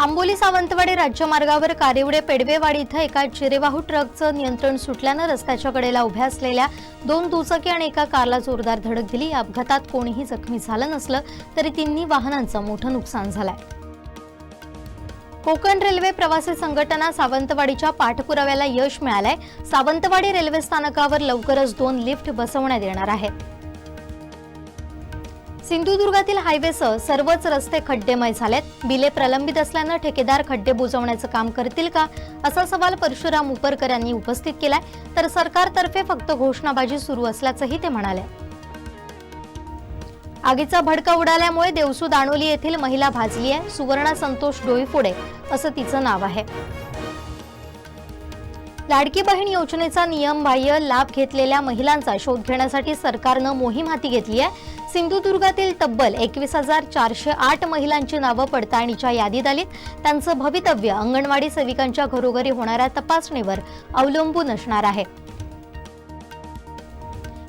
आंबोली सावंतवाडी राज्यमार्गावर कारिवडे पेडवेवाडी इथं एका चिरेवाहू ट्रकचं नियंत्रण सुटल्यानं रस्त्याच्या कडेला उभ्या असलेल्या दोन दुचाकी आणि एका कारला जोरदार धडक दिली. या अपघातात कोणीही जखमी झालं नसलं तरी तिन्ही वाहनांचं मोठं नुकसान झालंय. कोकण रेल्वे प्रवासी संघटना सावंतवाडीच्या पाठपुराव्याला यश मिळालंय. सावंतवाडी रेल्वे स्थानकावर लवकरच दोन लिफ्ट बसवण्यात येणार आहेत सिंधुदुर्गातील हायवेसह सर्वच रस्ते खड्डेमय झालेत. बिले प्रलंबित असल्यानं ठेकेदार खड्डे बुजवण्याचं काम करतील का? असा सवाल परशुराम उपरकर यांनी उपस्थित केलाय. तर सरकारतर्फे फक्त घोषणाबाजी सुरू असल्याचंही ते म्हणाले. आगीचा भडका उडाल्यामुळे देवसू दाणोली येथील महिला भाजली आहे सुवर्णा संतोष डोईफोडे असं तिचं नाव आहे. लाडकी बहीण योजनेचा नियमबाह्य लाभ घेतलेल्या महिलांचा शोध घेण्यासाठी सरकारनं मोहीम हाती घेतली आहे. सिंधुदुर्गातील तब्बल एकवीस हजार चारशे आठ महिलांची नावं पडताळणीच्या यादीत आलीत. त्यांचं भवितव्य अंगणवाडी सेविकांच्या घरोघरी होणाऱ्या तपासणीवर अवलंबून असणार आहे.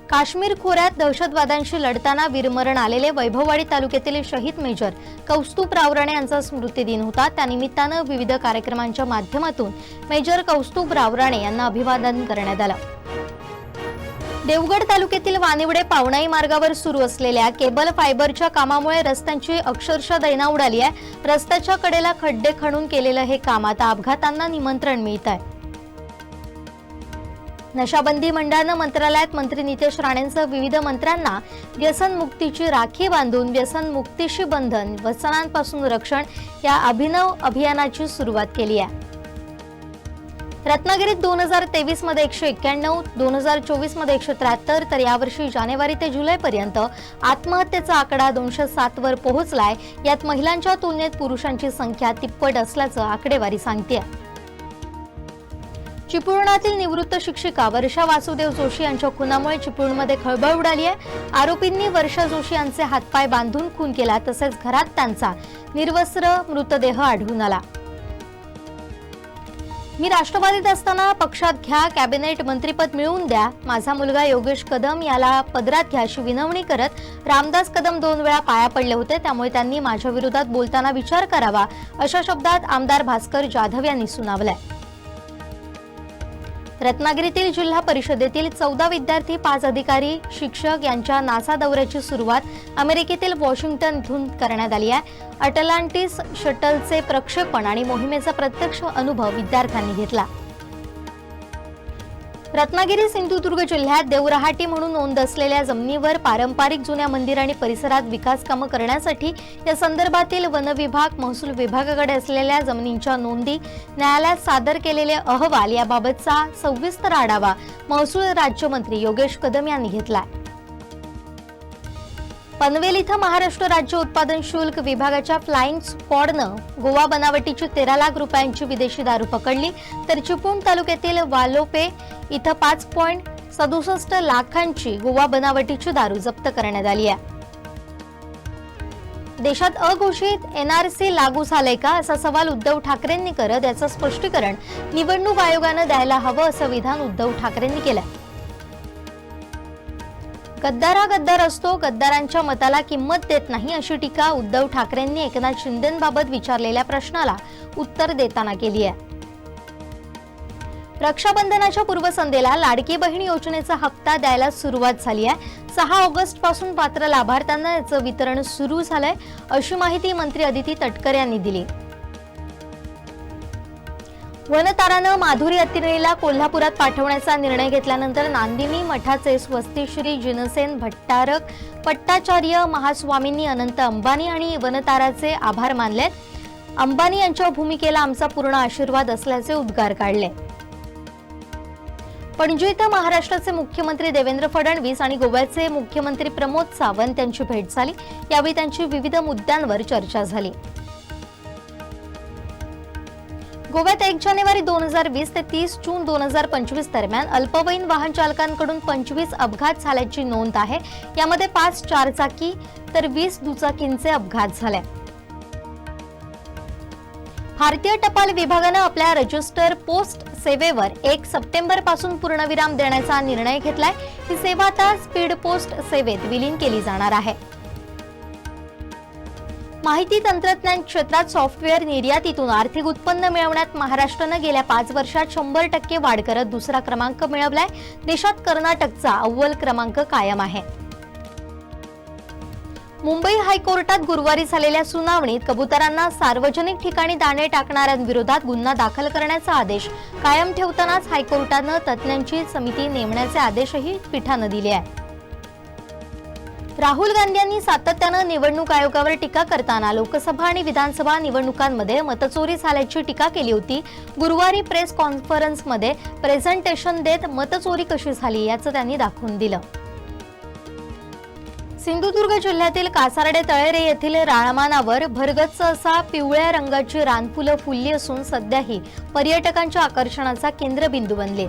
काश्मीर खोऱ्यात दहशतवाद्यांशी लढताना वीरमरण आलेले वैभववाडी तालुक्यातील शहीद मेजर कौस्तुभ रावराणे यांचा स्मृतिदिन होता. त्यानिमित्तानं विविध कार्यक्रमांच्या माध्यमातून मेजर कौस्तुभ रावराणे यांना अभिवादन करण्यात आलं. देवगड तालुक्यातील वानिवडे पावणाई मार्गावर सुरू असलेल्या केबल फायबरच्या कामामुळे रस्त्यांची अक्षरशः दैना उडाली आहे. रस्त्याच्या कडेला खड्डे खणून केलेलं हे काम आता अपघातांना निमंत्रण मिळत आहे नशाबंदी मंडळानं मंत्रालयात मंत्री नितेश राणेंसह विविध मंत्र्यांना व्यसनमुक्तीची राखी बांधून व्यसनमुक्तीशी बंधन व्यसनांपासून रक्षण या अभिनव अभियानाची सुरुवात केली आहे. रत्नागिरीत दोन हजार तेवीसमध्ये एकशे एक्क्याण्णव दोन हजार चोवीसमध्ये एकशे त्र्याहत्तर तर यावर्षी जानेवारी ते जुलैपर्यंत आत्महत्येचा आकडा दोनशे सात वर पोहोचलाय. यात महिलांच्या तुलनेत पुरुषांची संख्या तिप्पट असल्याचं आकडेवारी सांगते चिपळूणातील निवृत्त शिक्षिका वर्षा वासुदेव जोशी यांच्या खुनामुळे चिपळूणमध्ये खळबळ उडाली आहे. आरोपींनी वर्षा जोशी यांचे हातपाय बांधून खून केला तसेच घरात त्यांचा निर्वस्त्र मृतदेह आढळून आला. मी राष्ट्रवादीत असताना पक्षात घ्या कॅबिनेट मंत्रीपद मिळवून द्या. माझा मुलगा योगेश कदम याला पदरात घ्या अशी विनवणी करत रामदास कदम दोन वेळा पाया पडले होते. त्यामुळे त्यांनी माझ्या विरोधात बोलताना विचार करावा अशा शब्दात आमदार भास्कर जाधव यांनी सुनावलाय. रत्नागिरीतील जिल्हा परिषदेतील चौदा विद्यार्थी पाच अधिकारी शिक्षक यांच्या नासा दौऱ्याची सुरुवात अमेरिकेतील वॉशिंग्टन इथून करण्यात आली आहे. अटलांटिस शटलचे प्रक्षेपण आणि मोहिमेचा प्रत्यक्ष अनुभव विद्यार्थ्यांनी घेतला. रत्नागिरी सिंधुदुर्ग जिल्ह्यात देवरहाटी म्हणून नोंद असलेल्या जमिनीवर पारंपरिक जुन्या मंदिर आणि परिसरात विकास कामं करण्यासाठी या संदर्भातील वन विभाग महसूल विभागाकडे असलेल्या जमिनींच्या नोंदी न्यायालयात सादर केलेले अहवाल याबाबतचा सविस्तर आढावा महसूल राज्यमंत्री योगेश कदम यांनी घेतला पनवेल इथं महाराष्ट्र राज्य उत्पादन शुल्क विभागाच्या फ्लाइंग स्क्वॉडनं गोवा बनावटीची तेरा लाख रुपयांची विदेशी दारू पकडली तर चिपळूण तालुक्यातील वालोपे इथं पाच पॉईंट सदुसष्ट लाखांची गोवा बनावटीची दारू जप्त करण्यात आली आहे. देशात अघोषित एनआरसी लागू झालंय का? असा सवाल उद्धव ठाकरेंनी करत याचं स्पष्टीकरण निवडणूक आयोगानं द्यायला हवं असं विधान उद्धव ठाकरेंनी केलंय. गद्दारा गद्दार असतो गद्दारांच्या मताला किंमत देत नाही अशी टीका उद्धव ठाकरेंनी एकनाथ शिंदेबाबत विचारलेल्या प्रश्नाला उत्तर देताना केली आहे. रक्षाबंधनाच्या पूर्वसंध्येला लाडकी बहीण योजनेचा हप्ता द्यायला सुरुवात झाली आहे. सहा ऑगस्टपासून पात्र लाभार्थ्यांना याचं वितरण सुरू झालंय अशी माहिती मंत्री अदिती तटकर यांनी दिली. वनतारानं माधुरी अतिरेला कोल्हापुरात पाठवण्याचा निर्णय घेतल्यानंतर नांदिनी मठाचे स्वस्ती श्री जिनसेन भट्टारक पट्टाचार्य महास्वामींनी अनंत अंबानी आणि वनताराचे आभार मानलेत. अंबानी यांच्या भूमिकेला आमचा पूर्ण आशीर्वाद असल्याचे उद्गार काढले. पणजी इथं महाराष्ट्राचे मुख्यमंत्री देवेंद्र फडणवीस आणि गोव्याचे मुख्यमंत्री प्रमोद सावंत यांची भेट झाली. यावेळी त्यांची विविध मुद्द्यांवर चर्चा झाली. गोव्यात एक जानेवारी दोन हजार वीस ते तीस जून दोन हजार पंचवीस दरम्यान अल्पवयीन वाहन चालकांकडून पंचवीस अपघात झाल्याची नोंद आहे. यामध्ये पाच चारचाकी तर वीस दुचाकींचे अपघात झाले. भारतीय टपाल विभागानं आपल्या रजिस्टर पोस्ट सेवेवर एक सप्टेंबरपासून पूर्णविराम देण्याचा निर्णय घेतलाय. ही सेवा आता स्पीड पोस्ट सेवेत विलीन केली जाणार आहे. माहिती तंत्रज्ञान क्षेत्रात सॉफ्टवेअर निर्यातीतून आर्थिक उत्पन्न मिळवण्यात महाराष्ट्रानं गेल्या पाच वर्षात शंभर टक्के वाढ करत दुसरा क्रमांक मिळवलाय. देशात कर्नाटकचा अव्वल क्रमांक कायम आहे. मुंबई हायकोर्टात गुरुवारी झालेल्या सुनावणीत कबुतरांना सार्वजनिक ठिकाणी दाणे टाकणाऱ्यांविरोधात गुन्हा दाखल करण्याचा आदेश. कायम ठेवतानाच हायकोर्टानं तज्ज्ञांची समिती नेमण्याचे आदेशही पीठानं दिले आहेत. राहुल गांधी यांनी सातत्यानं निवडणूक आयोगावर टीका करताना लोकसभा आणि विधानसभा निवडणुकांमध्ये मतचोरी झाल्याची टीका केली होती. गुरुवारी प्रेस कॉन्फरन्समध्ये प्रेझेंटेशन देत मतचोरी कशी झाली याचं त्यांनी दाखवून दिलं. सिंधुदुर्ग जिल्ह्यातील कासारडे तळेरे येथील राळमानावर भरगच्च असा पिवळ्या रंगाची रानफुलं फुलली असून सध्याही पर्यटकांच्या आकर्षणाचा केंद्रबिंदू बनले.